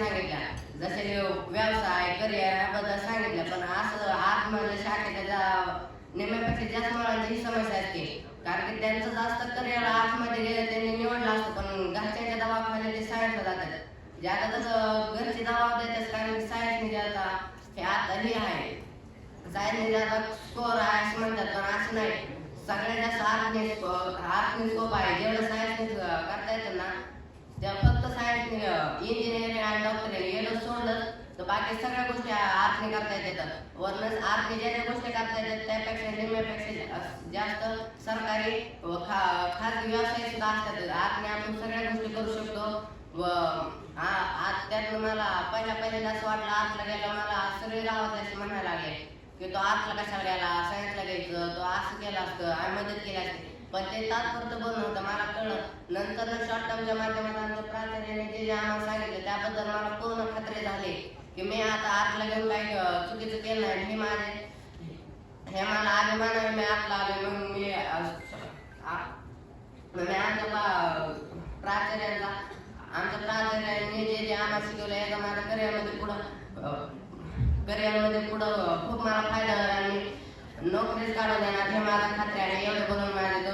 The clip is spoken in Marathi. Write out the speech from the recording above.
माहिती सांगितल्या. जसे व्यवसाय करिअर याबद्दल सांगितलं पण असं आतमध्ये शाखेच्या निम्यापेक्षा जास्त मुलांची ही समस्या असते. कारण की त्यांचं जास्त करिअर आतमध्ये गेलं त्यांनी निवडलं असतं पण घरच्यांच्या दबावाखाली ते सायन्सला जातात. जे आता तसं घरचे दबाव देतात कारण की सायन्सने जाता हे आता हे आहे. सायन्सने जे स्कोर आहे असं म्हणतात पण असं नाही. सगळ्यात जास्त आर्टने आर्टने स्कोप आहे. जेवढं सायन्सने करता येतं ना त्या फक्त सायन्स इंजिनिअरिंग तर सगळ्या गोष्टी आर्टने करता येतात. वरनच आर्टने ज्या ज्या गोष्टी करता येतात त्यापेक्षा निम्म्यापेक्षा जास्त सरकारी व खा खाजगी व्यवसाय सुद्धा असतात. आर्टने आपण सगळ्या गोष्टी करू शकतो. व आज त्यातनं मला पहिल्या पहिल्यांदा असं वाटलं आतला गेला मला सगळे गावात असे म्हणायला लागले की तो आतला कशाला गेला सायन्सला घ्यायचं तो असं केला असतं आम्ही मदत केली असते. पण ते तात्पुरतं बोलणं होतं मला कळलं. नंतर शॉर्ट टर्मच्या माध्यमात की मी आता आतला घेऊन काही चुकीचं केलं नाही हे माझे हे मला अभिमानाने मी आतला आले म्हणून मी मी आमच्या पा- प्राचार्यांना? आमच्या प्राचार्यांनी जे जे आम्हाला शिकवलं याचा माझ्या करिअरमध्ये पुढं करिअरमध्ये पुढं खूप मला फायदा झाला आणि नोकरीच काढून देणार हे मला खात्री आहे एवढं बोलून माझ्या